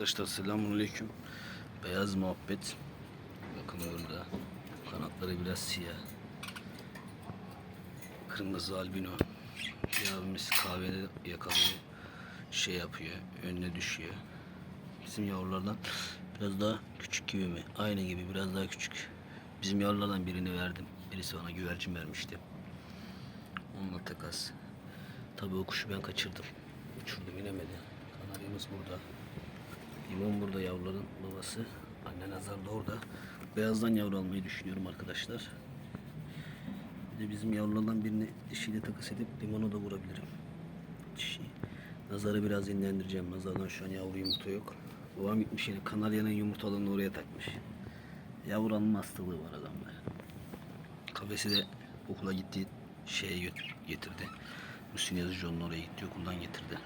Arkadaşlar selamünaleyküm. Beyaz muhabbet. Bakın orada. Kanatları biraz siyah. Kırmızı albino. Bir abimiz kahvede yakalıyor. Şey yapıyor. Önüne düşüyor. Bizim yavrulardan biraz daha küçük gibi mi? Aynı gibi biraz daha küçük. Bizim yavrulardan birini verdim. Birisi bana güvercin vermişti. Onunla takas. Tabii o kuşu ben kaçırdım. Uçurdum inemedi. Kanaryamız burada. Limon burada yavruların babası. Anne Nazar da orada. Beyazdan yavru almayı düşünüyorum arkadaşlar. Bir de bizim yavrulardan birini dişiyle takas edip limonu da vurabilirim. Dişi. Nazarı biraz dinlendireceğim. Nazardan şu an yavru yumurta yok. Babam gitmiş yine Kanarya'nın yumurtalarını oraya takmış. Yavru alma hastalığı var adamda. Kafesi de okula gitti şeye getirdi. Müslüm Yazıcıoğlu'nun oraya gitti okuldan getirdi.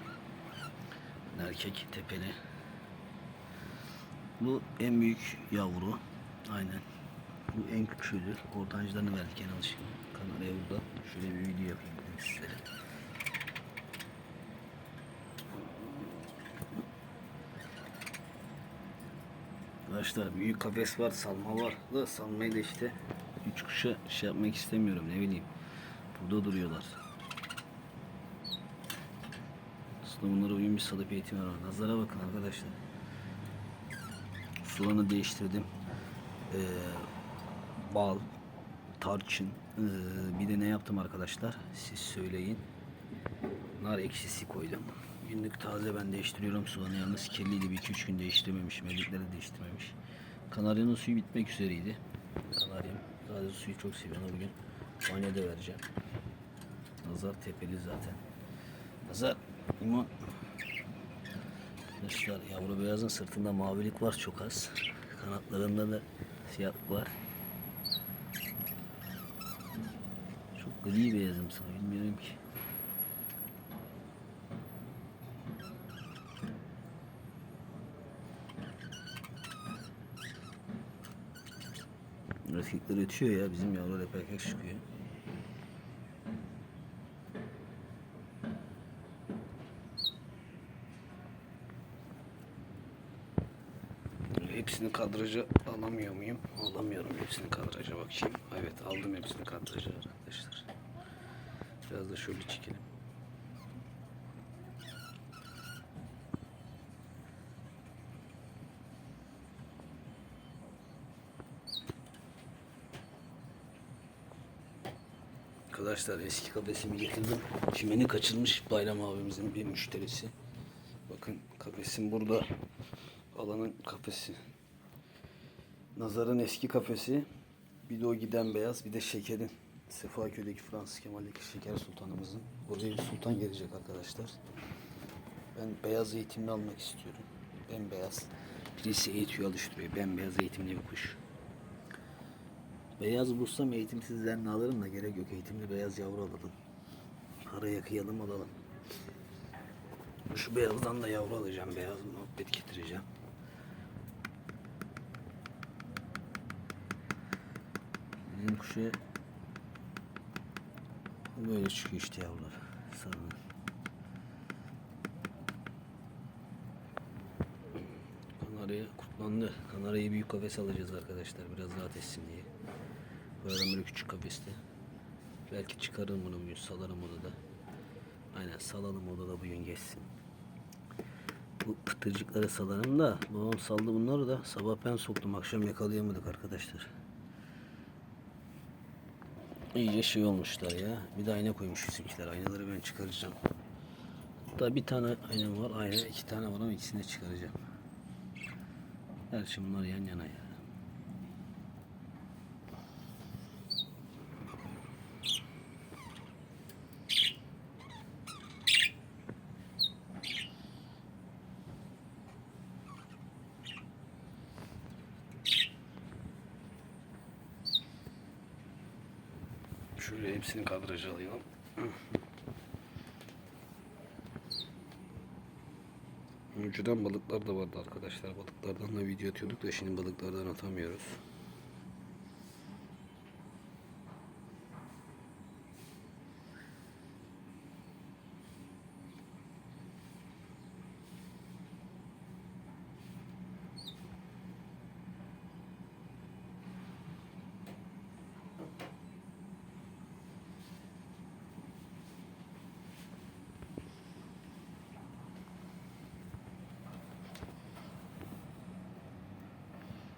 Erkek tepeli. Bu en büyük yavru. Aynen. Bu en küçüğüdür. Ortancılarını verdik en alışkın. Kanarya burada. Şöyle bir video yapayım sizlere. Arkadaşlar büyük kafes var, salma var. Da salmayı da işte üç kuşa şey yapmak istemiyorum ne bileyim. Burada duruyorlar. Aslında bunlara uyum bir salıp eğitimi var. Nazara bakın arkadaşlar. Sularını değiştirdim. Ee, bal, tarçın. ee, bir de ne yaptım arkadaşlar? Siz söyleyin. Nar ekşisi koydum. Günlük taze ben değiştiriyorum sularını. Yalnız kirliydi. Bir iki üç gün değiştirmemişim. Evlilikleri değiştirmemiş. Kanaryanın suyu bitmek üzereydi. Kanaryam. Taze suyu çok seviyor. Ona bugün banyoda vereceğim. Nazar tepeli zaten. Nazar, limon. Arkadaşlar yavru beyazın sırtında mavilik var çok az. Kanatlarında da siyahlık var. Çok gri beyazım sana bilmiyorum ki. Erkekler ötüyor ya bizim yavrular hep erkek çıkıyor. Hepsini kadraja alamıyor muyum? Alamıyorum hepsini kadraja bakayım. Evet aldım hepsini kadraja arkadaşlar. Biraz da şöyle çekelim. Arkadaşlar eski kafesimi getirdim. Çimeni kaçırmış Bayram abimizin bir müşterisi. Bakın kafesim burada. Alanın kafesi. Nazar'ın eski kafesi. Bir de o giden beyaz, bir de şekerin. Sefaköy'deki Fransız Kemal'deki şeker sultanımızın. Oraya bir sultan gelecek arkadaşlar. Ben beyaz eğitimli almak istiyorum. Bembeyaz. Birisi eğitiyor alıştırıyor. Bembeyaz eğitimli bir kuş. Beyaz bulsam eğitimsizlerini alırım da gerek yok. Eğitimli beyaz yavru alalım. Araya kıyalım alalım. Şu beyazdan da yavru alacağım. Beyaz muhabbet getireceğim. Bizim kuşa böyle çıkıyor işte yavrular. Sarı. Kanarya kurtlandı. Kanarya'yı büyük kafes alacağız arkadaşlar. Biraz rahat etsin diye. Arada böyle küçük kafeste. Belki çıkarırım bunu bugün. Salarım odada. Aynen salalım odada bugün geçsin. Bu pıtırcıkları salarım da babam saldı bunları da sabah ben soktum akşam yakalayamadık arkadaşlar. İyice şey olmuşlar ya. Bir de ayna koymuş bizimkiler. Aynaları ben çıkaracağım. Hatta bir tane aynam var. Ayna iki tane var ama ikisini de çıkaracağım. Gerçi bunlar yan yana ya. Şöyle hepsini kadraja alayım. Önceden balıklar da vardı arkadaşlar. Balıklardan da video atıyorduk da şimdi balıklardan atamıyoruz.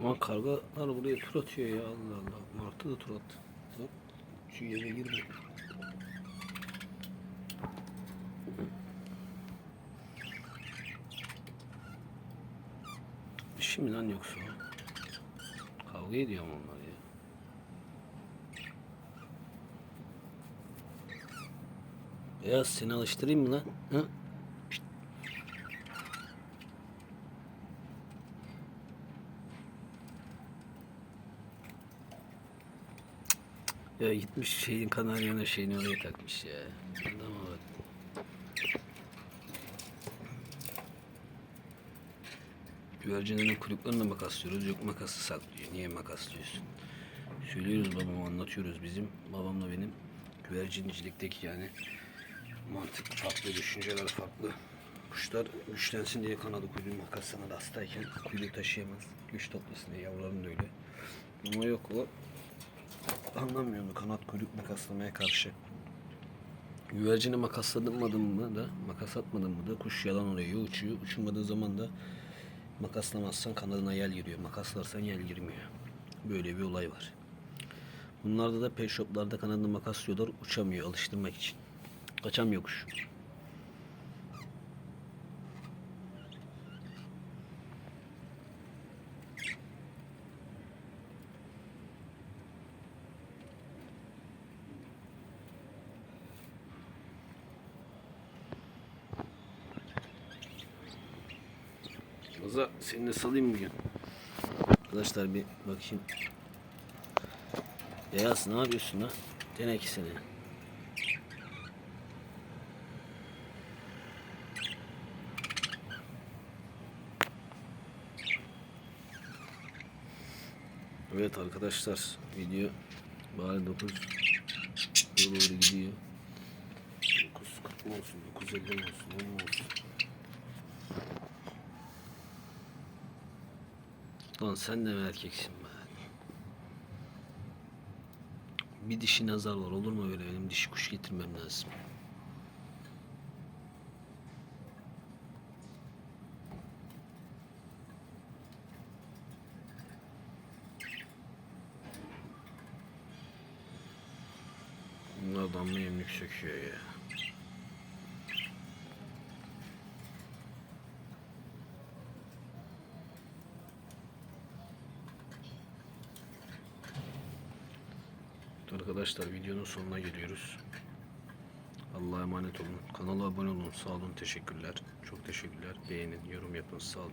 Aman kargalar buraya tur atıyor ya Allah Allah. Martı da tur attı. Lan şu yere girme. Şey mi lan yoksa? Kavga ediyor mu onlar ya? Beyaz seni alıştırayım mı lan? Ha? Ya gitmiş şeyin kanaryana şeyini oraya takmış ya. Adama bak. Güvercinlerin da makaslıyoruz. Yok makası saklıyor. Niye makaslıyorsun? Söylüyoruz babama anlatıyoruz bizim. Babamla benim güvercincilikteki yani mantık farklı, düşünceler farklı. Kuşlar güçlensin diye kanadı kuyruğu makasına da hastayken kuyruğu taşıyamaz. Güç toplasın diye yavruların öyle. Ama yok o anlamıyorum kanat kuyruk makaslamaya karşı. Güvercini makasladın mı da, makas atmadın mı da kuş yalan oluyor, ya uçuyor. Uçurmadığı zaman da makaslamazsan kanadına yel giriyor. Makaslarsan yel girmiyor. Böyle bir olay var. Bunlarda da pet shoplarda kanadını makaslıyorlar, uçamıyor alıştırmak için. Kaçamıyor kuş. Oza seni de salayım bugün. Arkadaşlar bir bakayım. Beyaz ne yapıyorsun lan? Dene ikisini. Evet arkadaşlar video bari 9 doğru gidiyor. 9.40 mı olsun, 9.50 mi olsun, 10 mu olsun? Lan sen de mi erkeksin be? Bir dişi nazar var olur mu öyle benim dişi kuş getirmem lazım. Damla yemlik söküyor ya. Arkadaşlar videonun sonuna geliyoruz. Allah'a emanet olun. Kanala abone olun. Sağ olun. Teşekkürler. Çok teşekkürler. Beğenin, yorum yapın. Sağ olun.